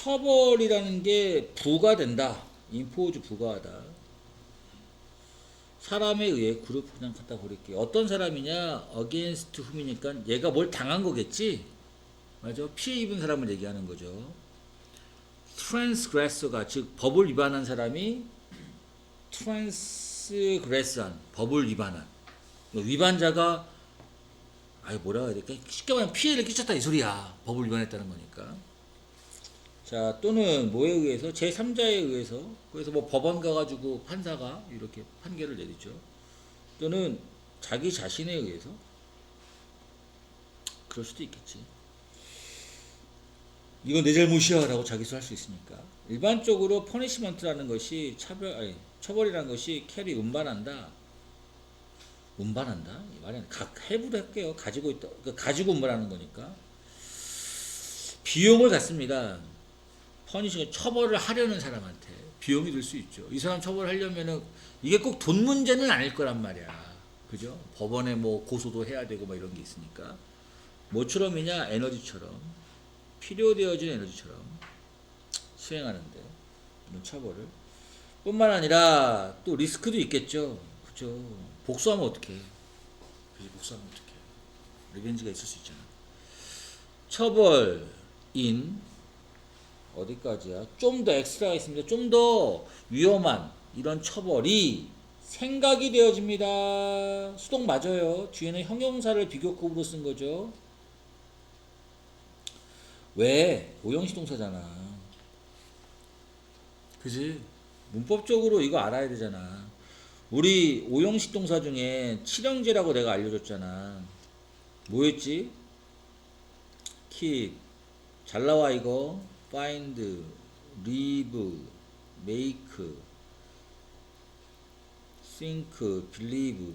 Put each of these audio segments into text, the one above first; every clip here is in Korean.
처벌이라는 게 부가된다. 인포즈 부가하다. 사람에 의해 그룹 그냥 갖다 버릴게. 어떤 사람이냐? against whom이니까 얘가 뭘 당한 거겠지? 맞아. 피해 입은 사람을 얘기하는 거죠. transgressor가 즉 법을 위반한 사람이 transgress한 법을 위반한 위반자가 아이 뭐라 해야 될까? 쉽게 말하면 피해를 끼쳤다 이 소리야. 법을 위반했다는 거니까. 자 또는 뭐에 의해서 제 3자에 의해서 그래서 뭐 법원 가가지고 판사가 이렇게 판결을 내리죠. 또는 자기 자신에 의해서 그럴 수도 있겠지. 이건 내 잘못이야 라고 자기소 할 수 있으니까. 일반적으로 퍼니시먼트라는 것이 차별 아니 처벌이라는 것이 캐리 운반한다. 운반한다? 이 말은 각 해부로 할게요. 가지고 있다. 그 가지고 운반하는 거니까. 비용을 갖습니다. 퍼니시가 처벌을 하려는 사람한테 비용이 들 수 있죠. 이 사람 처벌하려면은 이게 꼭 돈 문제는 아닐 거란 말이야. 그죠? 법원에 뭐 고소도 해야 되고 뭐 이런 게 있으니까. 뭐처럼이냐? 에너지처럼. 필요되어진 에너지처럼 수행하는데 이런 처벌을 뿐만 아니라 또 리스크도 있겠죠. 그죠? 복수하면 어떡해. 그지 복수하면 어떡해. 리벤지가 있을 수 있잖아. 처벌 인 어디까지야? 좀 더 엑스트라가 있습니다. 좀 더 위험한 이런 처벌이 생각이 되어집니다. 수동 맞아요. 뒤에는 형용사를 비교급으로 쓴 거죠. 왜? 오형식 동사잖아. 그지? 문법적으로 이거 알아야 되잖아. 우리 오형식 동사 중에 칠형제라고 내가 알려줬잖아. 뭐였지? keep. 잘 나와 이거. Find, leave, make, think, believe,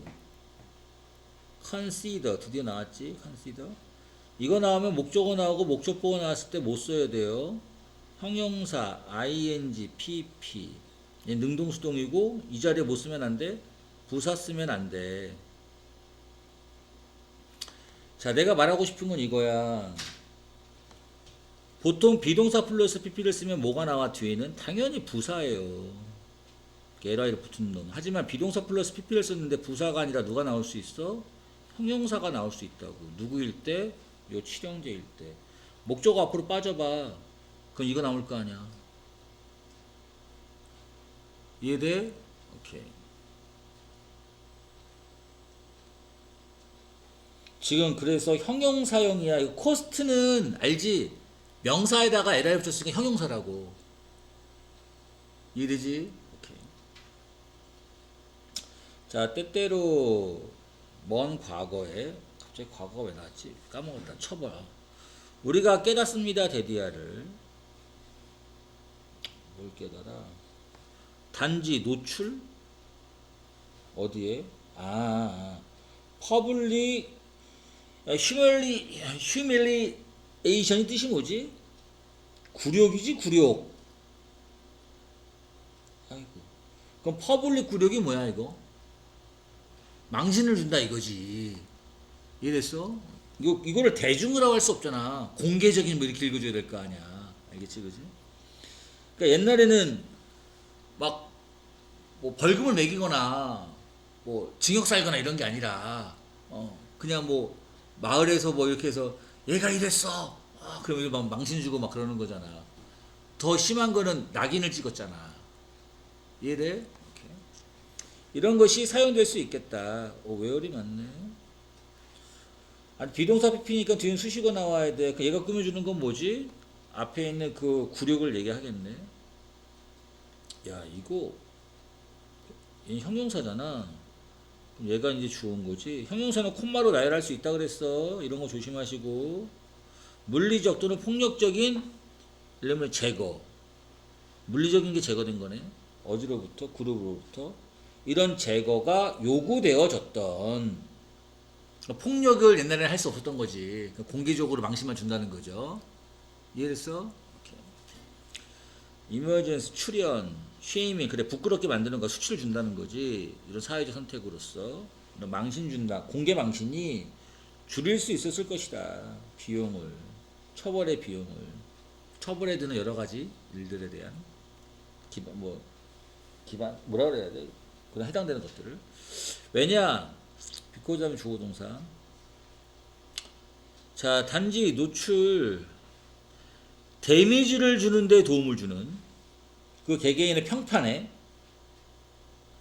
consider. 드디어 나왔지? consider. 이거 나오면 목적어 나오고 목적보어 나왔을 때 못 써야 돼요. 형용사 ing, pp. 얘 능동수동이고 이 자리에 못 쓰면 안 돼. 부사 쓰면 안 돼. 자, 내가 말하고 싶은 건 이거야. 보통 비동사 플러스 pp를 쓰면 뭐가 나와 뒤에는 당연히 부사예요. LI를 붙은 놈. 하지만 비동사 플러스 pp를 썼는데 부사가 아니라 누가 나올 수 있어? 형용사가 나올 수 있다고. 누구일 때? 요 칠형제일 때. 목적어 앞으로 빠져봐. 그럼 이거 나올 거 아니야. 이해돼? 오케이. 지금 그래서 형용사형이야. 이거 코스트는 알지? 명사에다가 LR 붙였으니까 형용사라고. 이해되지? 오케이. 자, 때때로 먼 과거에 갑자기 과거가 왜 나왔지? 까먹었다. 쳐봐. 우리가 깨닫습니다. 데디아를. 뭘 깨달아? 단지 노출? 어디에? 아, 아. 퍼블릭 휴밀리 휴밀리 에이션이 뜻이 뭐지? 굴욕이지 굴욕. 아이고. 그럼 퍼블릭 굴욕이 뭐야 이거? 망신을 준다 이거지. 이해됐어? 이거 이거를 대중으로 할수 없잖아. 공개적인 뭐 이렇게 읽어줘야 될 거 아니야. 알겠지, 그지? 그러니까 옛날에는 막 뭐 벌금을 매기거나 뭐 징역 살거나 이런 게 아니라 어 그냥 뭐 마을에서 뭐 이렇게 해서 얘가 이랬어. 아, 그러면 막 망신 주고 막 그러는 거잖아. 더 심한 거는 낙인을 찍었잖아. 이해돼? 오케이. 이런 것이 사용될 수 있겠다. 오, 외월이 맞네. 아니, 비동사 PP니까 뒤에 수식어 나와야 돼. 그 얘가 꾸며주는 건 뭐지? 앞에 있는 그 굴욕을 얘기하겠네. 야, 이거, 이 형용사잖아. 얘가 이제 주운 거지. 형용사는 콤마로 나열할 수 있다 그랬어. 이런 거 조심하시고. 물리적 또는 폭력적인, 들면 제거. 물리적인 게 제거된 거네. 어디로부터? 그룹으로부터. 이런 제거가 요구되어졌던 폭력을 옛날에는 할 수 없었던 거지. 그러니까 공개적으로 망신만 준다는 거죠. 이해됐어? 오케이. 이머전스 출연, 쉐이밍 그래 부끄럽게 만드는 거 수치를 준다는 거지. 이런 사회적 선택으로서 이런 망신 준다. 공개 망신이 줄일 수 있었을 것이다. 비용을 처벌의 비용을 처벌에 드는 여러 가지 일들에 대한 기반 뭐 기반 뭐라 그래야 돼? 그런 해당되는 것들을 왜냐 비코자면 주어 동사 자 단지 노출 데미지를 주는데 도움을 주는 그 개개인의 평판에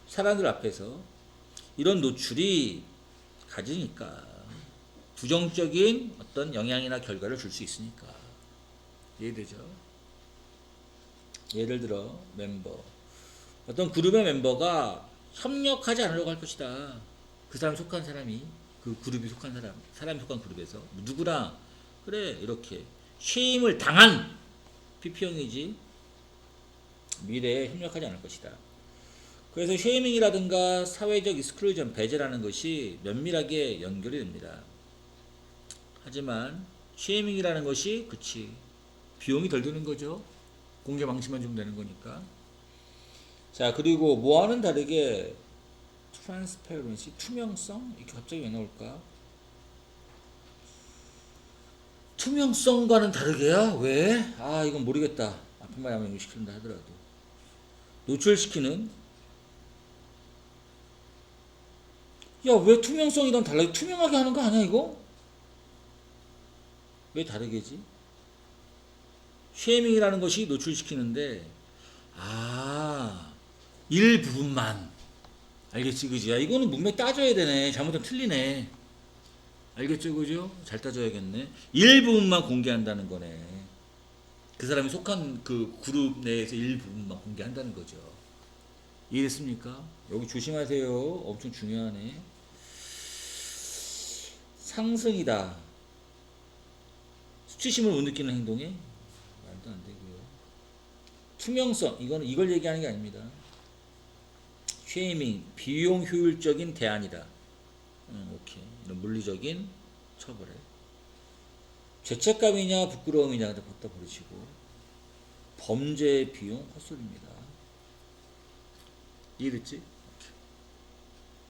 사람들 앞에서 이런 노출이 가지니까 부정적인 어떤 영향이나 결과를 줄 수 있으니까 이해되죠? 예를 들어 멤버 어떤 그룹의 멤버가 협력하지 않으려고 할 것이다. 그 사람 속한 사람이 그 그룹이 속한 사람 사람이 속한 그룹에서 누구랑 그래 이렇게 쉐임을 당한 PP형이지 미래에 협력하지 않을 것이다. 그래서 쉐이밍이라든가 사회적 익스클루전 배제라는 것이 면밀하게 연결이 됩니다. 하지만 쉐이밍이라는 것이 그치 비용이 덜 드는 거죠. 공개 망치만 주면 되는 거니까. 자 그리고 뭐와는 다르게 트랜스페런시 투명성 이렇게 갑자기 왜 나올까? 투명성과는 다르게야? 왜? 아 이건 모르겠다. 아픈 말 하면 시킨다 하더라도 노출시키는 야 왜 투명성이랑 달라? 투명하게 하는 거 아니야 이거? 왜 다르게지? 쉐이밍이라는 것이 노출시키는데 아 일부분만 알겠지 그지? 야 이거는 문맥 따져야 되네 잘못하면 틀리네 알겠죠 그죠? 잘 따져야겠네 일부분만 공개한다는 거네 그 사람이 속한 그 그룹 내에서 일부분만 공개한다는 거죠 이해됐습니까? 여기 조심하세요 엄청 중요하네 상승이다 수치심을 못 느끼는 행동에 말도 안 되고요. 투명성 이거는 이걸 얘기하는 게 아닙니다. 쉐이밍 비용 효율적인 대안이다. 음, 오케이 이런 물리적인 처벌에 죄책감이냐 부끄러움이냐 갖다 버리시고 범죄 비용 헛소리입니다. 이해됐지?